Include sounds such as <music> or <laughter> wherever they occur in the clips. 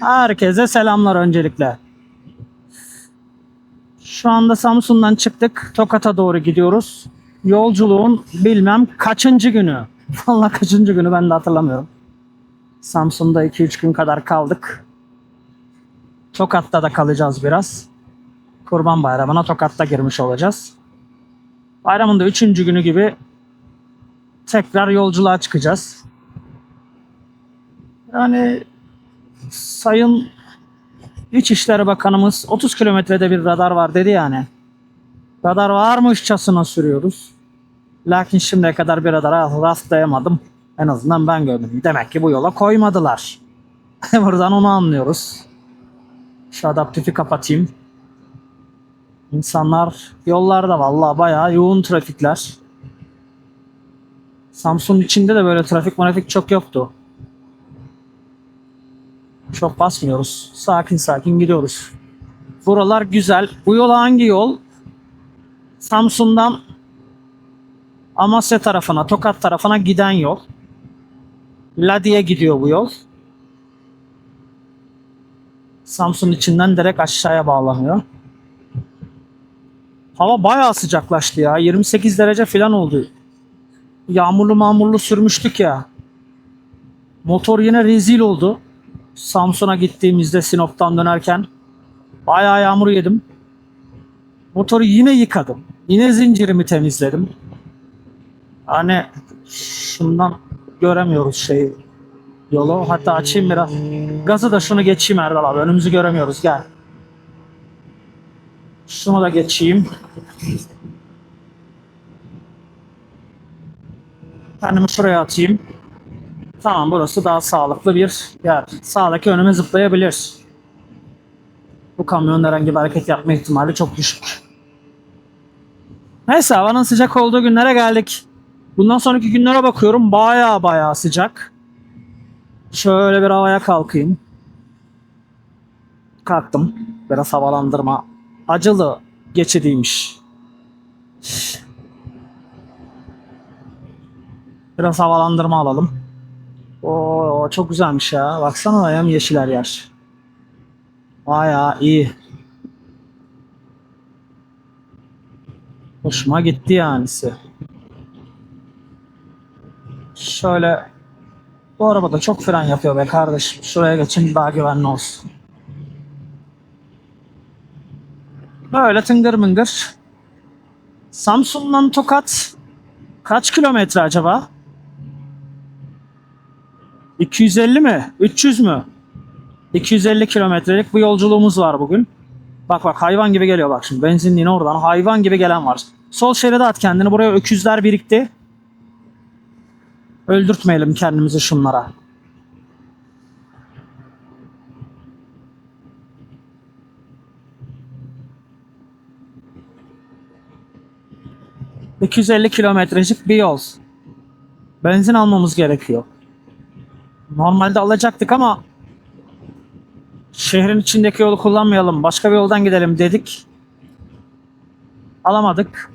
Herkese selamlar öncelikle. Şu anda Samsun'dan çıktık. Tokat'a doğru gidiyoruz. Yolculuğun bilmem kaçıncı günü. <laughs> Vallahi kaçıncı günü ben de hatırlamıyorum. Samsun'da 2-3 gün kadar kaldık. Tokat'ta da kalacağız biraz. Kurban Bayramı'na Tokat'ta girmiş olacağız. Bayramın da 3. günü gibi tekrar yolculuğa çıkacağız. Yani Sayın İçişleri Bakanımız 30 kilometrede bir radar var dedi yani. Radar varmışçasına sürüyoruz. Lakin şimdiye kadar bir radara rastlayamadım. En azından ben gördüm. Demek ki bu yola koymadılar. <laughs> Buradan onu anlıyoruz. Şu adaptifi kapatayım. İnsanlar yollarda vallahi bayağı yoğun trafikler. Samsun içinde de böyle trafik trafik çok yoktu. Çok basmıyoruz. Sakin sakin gidiyoruz. Buralar güzel. Bu yol hangi yol? Samsun'dan Amasya tarafına, Tokat tarafına giden yol. Ladi'ye gidiyor bu yol. Samsun içinden direkt aşağıya bağlanıyor. Hava bayağı sıcaklaştı ya. 28 derece falan oldu. Yağmurlu mağmurlu sürmüştük ya. Motor yine rezil oldu. Samsun'a gittiğimizde Sinop'tan dönerken bayağı yağmur yedim. Motoru yine yıkadım. Yine zincirimi temizledim. Hani şundan göremiyoruz şeyi. Yolu hatta açayım biraz. Gazı da şunu geçeyim Erdal abi. Önümüzü göremiyoruz. Gel. Şunu da geçeyim. Kendimi şuraya atayım. Tamam burası daha sağlıklı bir yer. Sağdaki önüme zıplayabilir. Bu kamyonun herhangi bir hareket yapma ihtimali çok düşük. Neyse havanın sıcak olduğu günlere geldik. Bundan sonraki günlere bakıyorum baya baya sıcak. Şöyle bir havaya kalkayım. Kalktım. Biraz havalandırma. Acılı geçidiymiş. Biraz havalandırma alalım. Oo çok güzelmiş ya. Baksana hem yeşil her yer. Baya iyi. Hoşuma gitti yanisi. Şöyle bu araba da çok fren yapıyor be kardeşim. Şuraya geçin daha güvenli olsun. Böyle tıngır mıngır. Samsun'dan Tokat kaç kilometre acaba? 250 mi? 300 mü? 250 kilometrelik bir yolculuğumuz var bugün. Bak bak hayvan gibi geliyor bak şimdi. Benzinliğine oradan hayvan gibi gelen var. Sol şeride at kendini. Buraya öküzler birikti. Öldürtmeyelim kendimizi şunlara. ...250 kilometrecik bir yol. Benzin almamız gerekiyor. Normalde alacaktık ama şehrin içindeki yolu kullanmayalım. Başka bir yoldan gidelim dedik. Alamadık.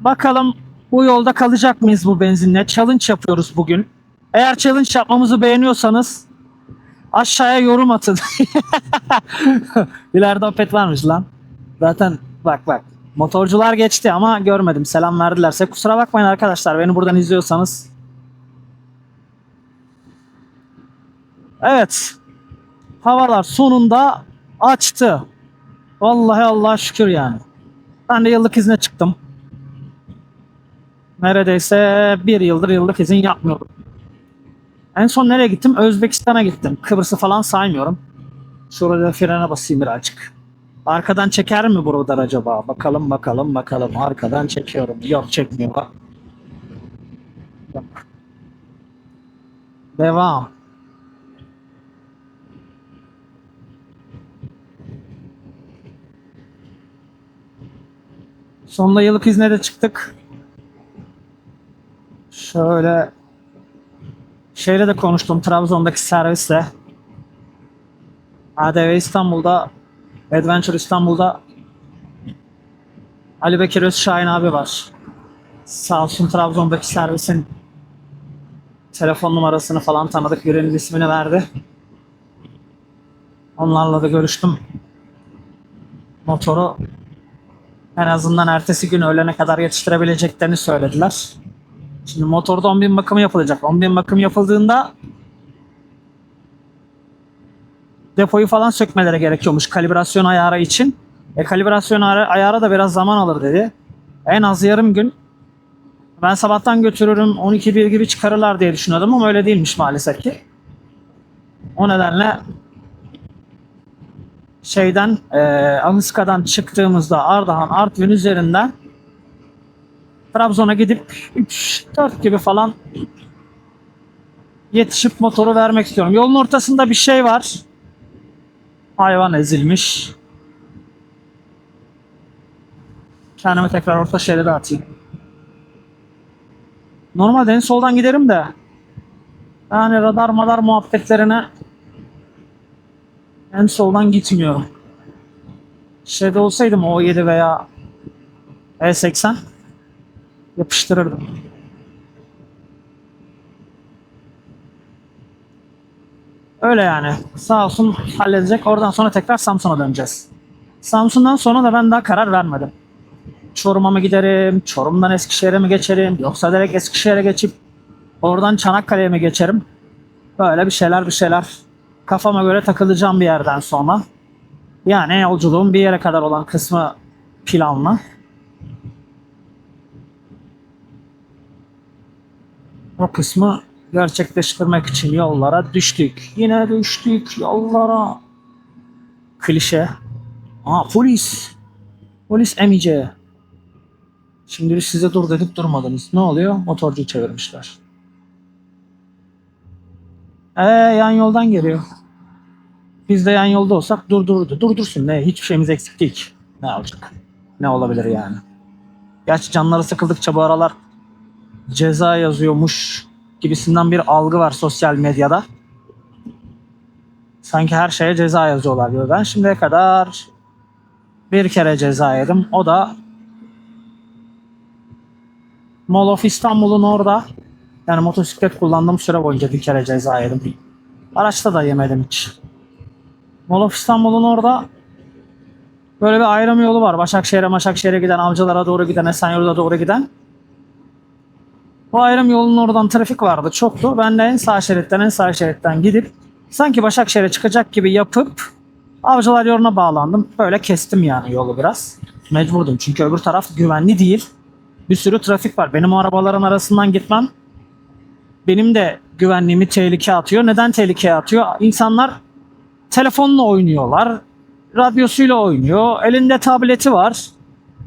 Bakalım bu yolda kalacak mıyız bu benzinle? Challenge yapıyoruz bugün. Eğer challenge yapmamızı beğeniyorsanız aşağıya yorum atın. <laughs> İleride opet varmış lan. Zaten bak bak. Motorcular geçti ama görmedim. Selam verdilerse kusura bakmayın arkadaşlar. Beni buradan izliyorsanız Evet. Havalar sonunda açtı. Vallahi Allah şükür yani. Ben de yıllık izne çıktım. Neredeyse bir yıldır yıllık izin yapmıyorum. En son nereye gittim? Özbekistan'a gittim. Kıbrıs'ı falan saymıyorum. Şurada frene basayım birazcık. Arkadan çeker mi buradan acaba? Bakalım bakalım bakalım. Arkadan çekiyorum. Yok çekmiyor. Devam. Sonunda yıllık izne de çıktık. Şöyle şeyle de konuştum Trabzon'daki servisle. ADV İstanbul'da Adventure İstanbul'da Ali Bekir Özşahin abi var. Sağ olsun Trabzon'daki servisin telefon numarasını falan tanıdık birinin ismini verdi. Onlarla da görüştüm. Motoru en azından ertesi gün öğlene kadar yetiştirebileceklerini söylediler. Şimdi motorda 10 bin bakımı yapılacak. 10 bin bakım yapıldığında depoyu falan sökmeleri gerekiyormuş kalibrasyon ayarı için. E kalibrasyon ayarı, da biraz zaman alır dedi. En az yarım gün. Ben sabahtan götürürüm 12-1 gibi çıkarırlar diye düşünüyordum ama öyle değilmiş maalesef ki. O nedenle şeyden e, Anıska'dan çıktığımızda Ardahan Artvin üzerinden Trabzon'a gidip 3-4 gibi falan yetişip motoru vermek istiyorum. Yolun ortasında bir şey var. Hayvan ezilmiş. Kendimi tekrar orta şeride atayım. Normalde en soldan giderim de yani radar madar muhabbetlerine en soldan gitmiyorum. Şeyde olsaydım O7 veya E80 yapıştırırdım. Öyle yani. Sağ olsun halledecek. Oradan sonra tekrar Samsun'a döneceğiz. Samsun'dan sonra da ben daha karar vermedim. Çorum'a mı giderim? Çorum'dan Eskişehir'e mi geçerim? Yoksa direkt Eskişehir'e geçip oradan Çanakkale'ye mi geçerim? Böyle bir şeyler bir şeyler kafama göre takılacağım bir yerden sonra. Yani yolculuğun bir yere kadar olan kısmı planlı. O kısmı gerçekleştirmek için yollara düştük. Yine düştük yollara. Klişe. Aa polis. Polis emice. Şimdi size dur dedik durmadınız. Ne oluyor? Motorcuyu çevirmişler. Ee yan yoldan geliyor. Biz de yan yolda olsak durdurdu. Durdursun ne? Hiçbir şeyimiz eksik değil. Ne olacak? Ne olabilir yani? Gerçi canları sıkıldıkça bu aralar ceza yazıyormuş gibisinden bir algı var sosyal medyada. Sanki her şeye ceza yazıyorlar diyor. Ben şimdiye kadar bir kere ceza yedim. O da Mall of İstanbul'un orada yani motosiklet kullandığım süre boyunca bir kere ceza yedim. Araçta da yemedim hiç. Mall of İstanbul'un orada böyle bir ayrım yolu var. Başakşehir'e, Başakşehir'e giden, Avcılar'a doğru giden, Esenyurt'a doğru giden. Bu ayrım yolunun oradan trafik vardı. Çoktu. Ben de en sağ şeritten en sağ şeritten gidip sanki Başakşehir'e çıkacak gibi yapıp Avcılar yoluna bağlandım. Böyle kestim yani yolu biraz. Mecburdum çünkü öbür taraf güvenli değil. Bir sürü trafik var. Benim arabaların arasından gitmem benim de güvenliğimi tehlikeye atıyor. Neden tehlikeye atıyor? İnsanlar telefonla oynuyorlar. Radyosuyla oynuyor. Elinde tableti var.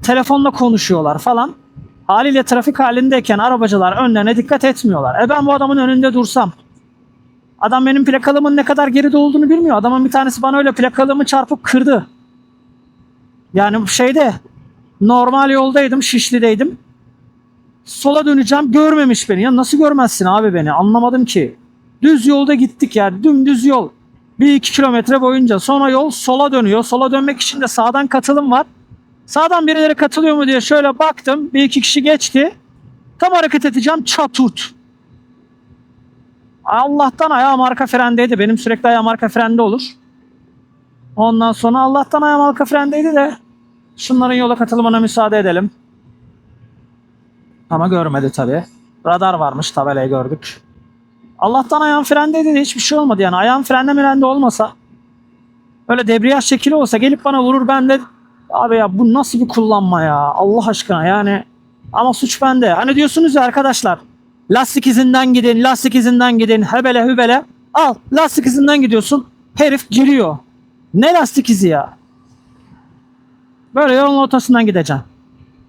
Telefonla konuşuyorlar falan. Haliyle trafik halindeyken arabacılar önlerine dikkat etmiyorlar. E ben bu adamın önünde dursam. Adam benim plakalımın ne kadar geride olduğunu bilmiyor. Adamın bir tanesi bana öyle plakalımı çarpıp kırdı. Yani şeyde normal yoldaydım, Şişli'deydim. Sola döneceğim görmemiş beni. Ya nasıl görmezsin abi beni? Anlamadım ki. Düz yolda gittik yani dümdüz yol. Bir iki kilometre boyunca. Sonra yol sola dönüyor. Sola dönmek için de sağdan katılım var. Sağdan birileri katılıyor mu diye şöyle baktım. Bir iki kişi geçti. Tam hareket edeceğim çaturt. Allah'tan ayağım arka frendeydi. Benim sürekli ayağım arka frende olur. Ondan sonra Allah'tan ayağım arka frendeydi de şunların yola katılımına müsaade edelim. Ama görmedi tabii. Radar varmış tabelayı gördük. Allah'tan ayağım frendeydi de hiçbir şey olmadı yani. Ayağım frende mirende olmasa öyle debriyaj şekili olsa gelip bana vurur ben de abi ya bu nasıl bir kullanma ya Allah aşkına yani ama suç bende. Hani diyorsunuz ya arkadaşlar lastik izinden gidin lastik izinden gidin hebele hübele al lastik izinden gidiyorsun herif giriyor. Ne lastik izi ya? Böyle yolun ortasından gideceksin.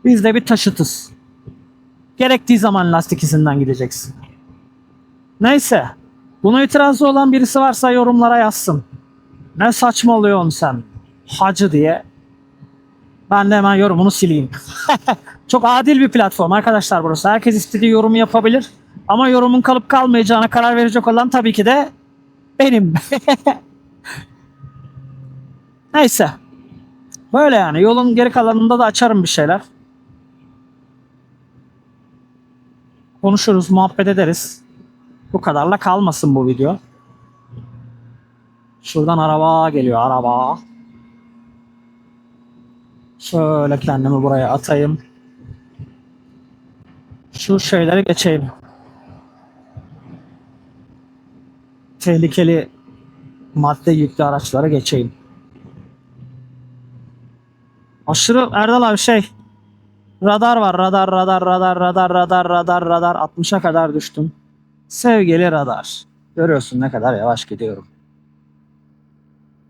Biz de bir taşıtız. Gerektiği zaman lastik izinden gideceksin. Neyse. Buna itirazı olan birisi varsa yorumlara yazsın. Ne saçmalıyorsun sen? Hacı diye. Ben de hemen yorumunu sileyim. <laughs> Çok adil bir platform arkadaşlar burası. Herkes istediği yorumu yapabilir. Ama yorumun kalıp kalmayacağına karar verecek olan tabii ki de benim. <laughs> Neyse. Böyle yani. Yolun geri kalanında da açarım bir şeyler. Konuşuruz, muhabbet ederiz. Bu kadarla kalmasın bu video. Şuradan araba geliyor araba. Şöyle kendimi buraya atayım. Şu şeyleri geçeyim. Tehlikeli madde yüklü araçlara geçeyim. Aşırı Erdal abi şey radar var radar radar radar radar radar radar radar 60'a kadar düştüm. Sevgili radar. Görüyorsun ne kadar yavaş gidiyorum.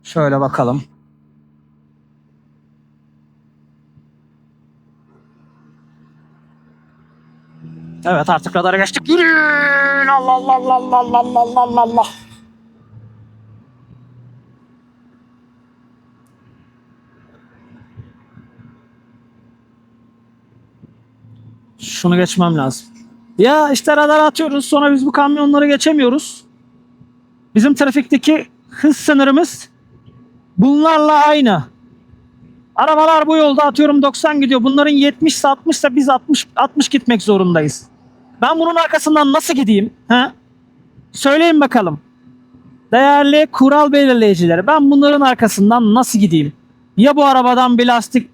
Şöyle bakalım. Evet artık radara geçtik. Yürüyün. Allah Allah Allah Allah Allah Allah Allah Şunu geçmem lazım. Ya işte radar atıyoruz sonra biz bu kamyonları geçemiyoruz. Bizim trafikteki hız sınırımız bunlarla aynı. Arabalar bu yolda atıyorum 90 gidiyor. Bunların 70 ise 60 ise biz 60 60 gitmek zorundayız. Ben bunun arkasından nasıl gideyim? He? Söyleyin bakalım. Değerli kural belirleyicileri ben bunların arkasından nasıl gideyim? Ya bu arabadan bir lastik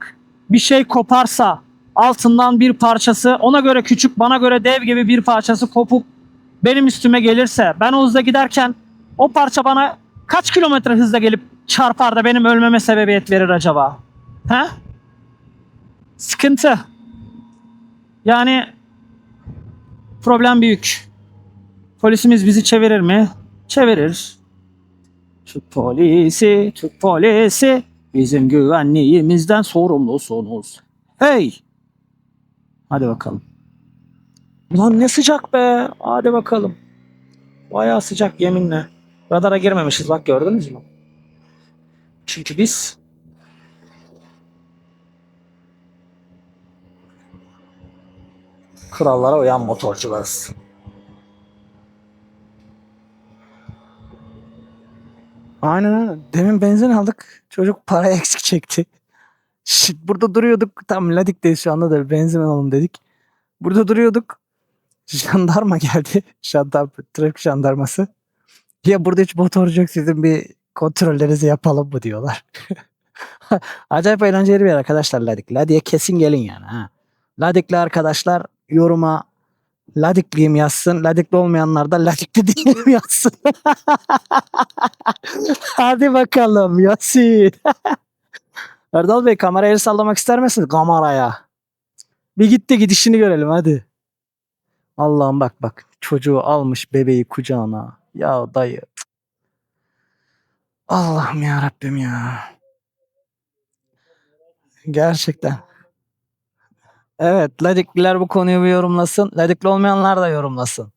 bir şey koparsa altından bir parçası ona göre küçük bana göre dev gibi bir parçası kopup benim üstüme gelirse ben o hızla giderken o parça bana kaç kilometre hızla gelip çarpar da benim ölmeme sebebiyet verir acaba? He? Sıkıntı. Yani problem büyük. Polisimiz bizi çevirir mi? Çevirir. Türk polisi, Türk polisi bizim güvenliğimizden sorumlusunuz. Hey! Hadi bakalım. Ulan ne sıcak be. Hadi bakalım. Bayağı sıcak yeminle. Radara girmemişiz bak gördünüz mü? Çünkü biz kurallara uyan motorcularız. Aynen öyle. Demin benzin aldık. Çocuk para <laughs> eksik çekti. Şi- Burada duruyorduk. Tam Ladik'teyiz şu anda da benzin alalım dedik. Burada duruyorduk. Jandarma geldi. <laughs> Jandarma, trafik jandarması. Ya burada hiç motorcu yok sizin bir kontrollerinizi yapalım mı diyorlar. <laughs> Acayip eğlenceli bir yer arkadaşlar Ladik. Ladik'e kesin gelin yani. Ha. Ladikli arkadaşlar yoruma Ladikliyim yazsın. Ladikli olmayanlar da Ladikli <laughs> değilim yazsın. Hadi bakalım Yasin. Erdal Bey kameraya el sallamak ister misiniz? Kameraya. Bir gitti gidişini görelim hadi. Allah'ım bak bak. Çocuğu almış bebeği kucağına. Ya dayı. Allah'ım ya Rabbim ya. Gerçekten. Evet, Ladikliler bu konuyu bir yorumlasın. Ladikli olmayanlar da yorumlasın.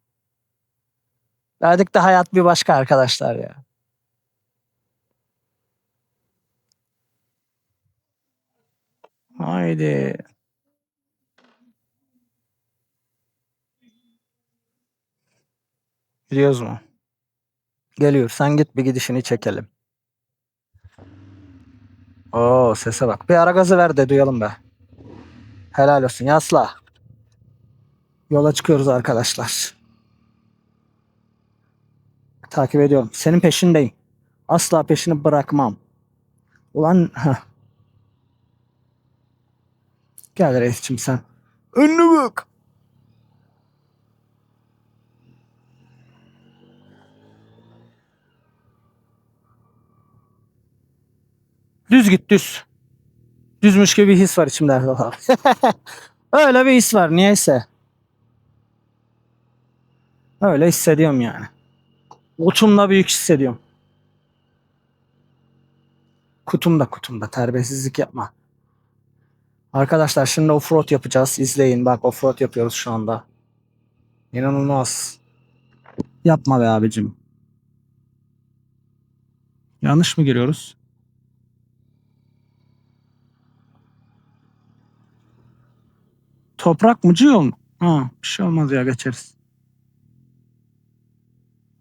Ladik'te hayat bir başka arkadaşlar ya. Haydi. Gidiyoruz mu? Geliyor. Sen git bir gidişini çekelim. Oo sese bak. Bir ara gazı ver de duyalım be. Helal olsun yasla. Yola çıkıyoruz arkadaşlar. Takip ediyorum. Senin peşindeyim. Asla peşini bırakmam. Ulan heh. Gel reisçim sen. Önüne bak. Düz git düz. Düzmüş gibi bir his var içimde. <laughs> Öyle bir his var niyeyse. Öyle hissediyorum yani. Uçumda büyük hissediyorum. Kutumda kutumda terbiyesizlik yapma. Arkadaşlar şimdi offroad yapacağız. İzleyin bak offroad yapıyoruz şu anda. İnanılmaz. Yapma be abicim. Yanlış mı giriyoruz? Toprak mı yol mu? Ha, bir şey olmaz ya geçeriz.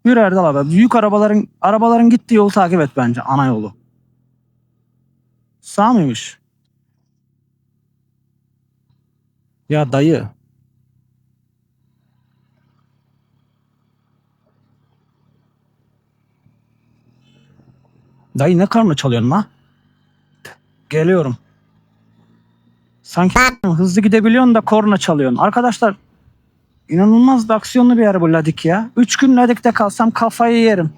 Yürü Erdal abi. Büyük arabaların arabaların gittiği yolu takip et bence. Ana yolu. Sağ mıymış? Ya dayı. Dayı ne karma çalıyorsun ha? Geliyorum. Sanki hızlı gidebiliyorsun da korna çalıyorsun. Arkadaşlar inanılmaz da aksiyonlu bir araba Ladik ya. Üç gün Ladik'te kalsam kafayı yerim.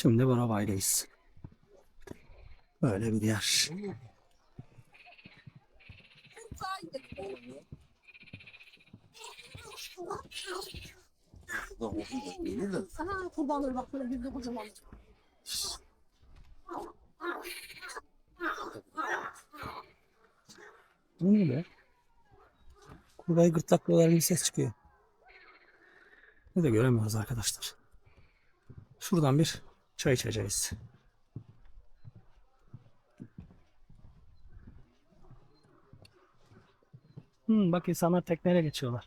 Şimdi Burabay'dayız. Böyle bir yer. Sana kurbanları. Bu ne be? Kurbağayı gırtlaklıyorlar bir ses çıkıyor. Ne de göremiyoruz arkadaşlar. Şuradan bir çay içeceğiz. Hmm, bak insanlar tekneyle geçiyorlar.